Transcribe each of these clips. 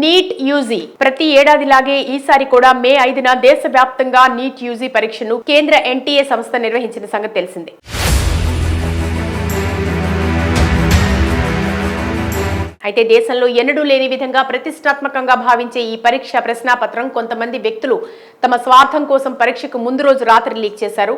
NEET UG. ప్రతి ఏడాదిలాగే ఈసారి కూడా మే ఐదున దేశవ్యాప్తంగా నీట్ యూజీ పరీక్షను కేంద్ర ఎన్టీఏ సంస్థ నిర్వహించిన సంగతి తెలిసిందే. అయితే దేశంలో ఎన్నడూ లేని విధంగా ప్రతిష్టాత్మకంగా భావించే ఈ పరీక్ష ప్రశ్నాపత్రం కొంతమంది వ్యక్తులు తమ స్వార్థం కోసం పరీక్షకు ముందు రోజు రాత్రి లీక్ చేశారు.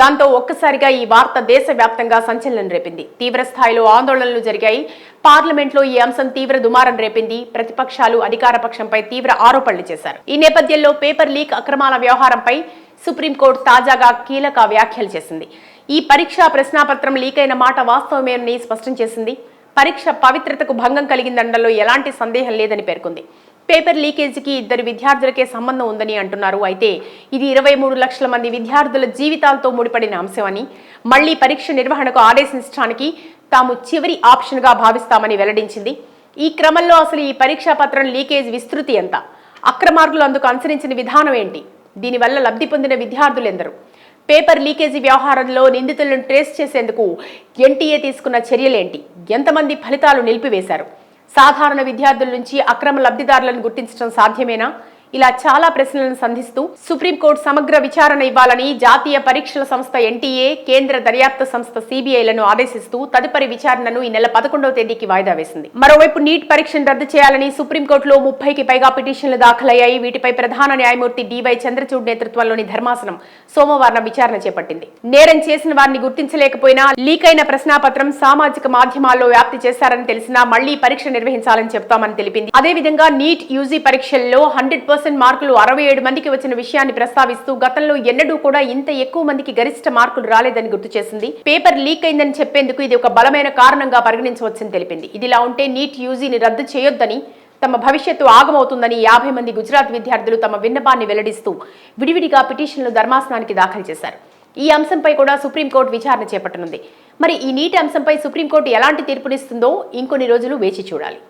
దాంతో ఒక్కసారిగా ఈ వార్త దేశవ్యాప్తంగా సంచలనం రేపింది. తీవ్ర స్థాయిలో ఆందోళనలు జరిగాయి. పార్లమెంట్లో ఈ అంశం తీవ్ర దుమారం రేపింది. ప్రతిపక్షాలు అధికార పక్షంపై తీవ్ర ఆరోపణలు చేశారు. ఈ నేపథ్యంలో పేపర్ లీక్ అక్రమాల వ్యవహారంపై సుప్రీంకోర్టు తాజాగా కీలక వ్యాఖ్యలు చేసింది. ఈ పరీక్షా ప్రశ్నాపత్రం లీక్ అయిన మాట వాస్తవమేనని స్పష్టం చేసింది. పరీక్ష పవిత్రతకు భంగం కలిగిందనడంలో ఎలాంటి సందేహం లేదని పేర్కొంది. పేపర్ లీకేజీకి ఇద్దరు విద్యార్థులకే సంబంధం ఉందని అంటున్నారు. అయితే ఇది ఇరవై మూడు లక్షల మంది విద్యార్థుల జీవితాలతో ముడిపడిన అంశమని మళ్ళీ పరీక్ష నిర్వహణకు ఆదేశించడానికి తాము చివరి ఆప్షన్గా భావిస్తామని వెల్లడించింది. ఈ క్రమంలో అసలు ఈ పరీక్షా పత్రం లీకేజ్ విస్తృతి ఎంత? అక్రమార్గులు అందుకు అనుసరించిన విధానం ఏంటి? దీనివల్ల లబ్ధి పొందిన విద్యార్థులు ఎందరు? పేపర్ లీకేజీ వ్యవహారంలో నిందితులను ట్రేస్ చేసేందుకు ఎన్టీఏ తీసుకున్న చర్యలేంటి? ఎంతమంది ఫలితాలు నిలిపివేశారు? సాధారణ విద్యార్థుల నుంచి అక్రమ లబ్ధిదారులను గుర్తించడం సాధ్యమేనా? ఇలా చాలా ప్రశ్నలను సంధిస్తూ సుప్రీంకోర్టు సమగ్ర విచారణ ఇవ్వాలని జాతీయ పరీక్షల సంస్థ ఎన్టీఏ కేంద్ర దర్యాప్తు సంస్థ సిబిఐలను ఆదేశిస్తూ తదుపరి విచారణను ఈ నెల పదకొండవ తేదీకి వాయిదా వేసింది. మరోవైపు నీట్ పరీక్షను రద్దు చేయాలని సుప్రీంకోర్టులో ముప్పైకి పైగా పిటిషన్లు దాఖలయ్యాయి. వీటిపై ప్రధాన న్యాయమూర్తి డివై చంద్రచూడ్ నేతృత్వంలోని ధర్మాసనం సోమవారం విచారణ చేపట్టింది. నేరం చేసిన వారిని గుర్తించలేకపోయినా లీక్ అయిన ప్రశ్నాపత్రం సామాజిక మాధ్యమాల్లో వ్యాప్తి చేశారని తెలిసినా మళ్ళీ పరీక్ష నిర్వహించాలని చెప్తామని తెలిపింది. అదేవిధంగా నీట్ యూజీ పరీక్షల్లో హండ్రెడ్ పర్సెంట్ మార్కులు అరవై ఏడు మందికి వచ్చిన విషయాన్ని ప్రస్తావిస్తూ గతంలో ఎన్నడూ కూడా ఇంత ఎక్కువ మందికి గరిష్ట మార్కులు రాలేదని గుర్తు చేసింది. పేపర్ లీక్ అయిందని చెప్పేందుకు ఇది ఒక బలమైన కారణంగా పరిగణించవచ్చని తెలిపింది. ఇదిలా ఉంటే నీట్ యూజీని రద్దు చేయొద్దని తమ భవిష్యత్తు ఆగమవుతుందని యాభై మంది గుజరాత్ విద్యార్థులు తమ విన్నపాన్ని వెల్లడిస్తూ విడివిడిగా పిటిషన్లు ధర్మాసనానికి దాఖలు చేశారు. ఈ అంశంపై కూడా సుప్రీంకోర్టు విచారణ చేపట్టనుంది. మరి ఈ నీటి అంశంపై సుప్రీంకోర్టు ఎలాంటి తీర్పునిస్తుందో ఇంకొన్ని రోజులు వేచి చూడాలి.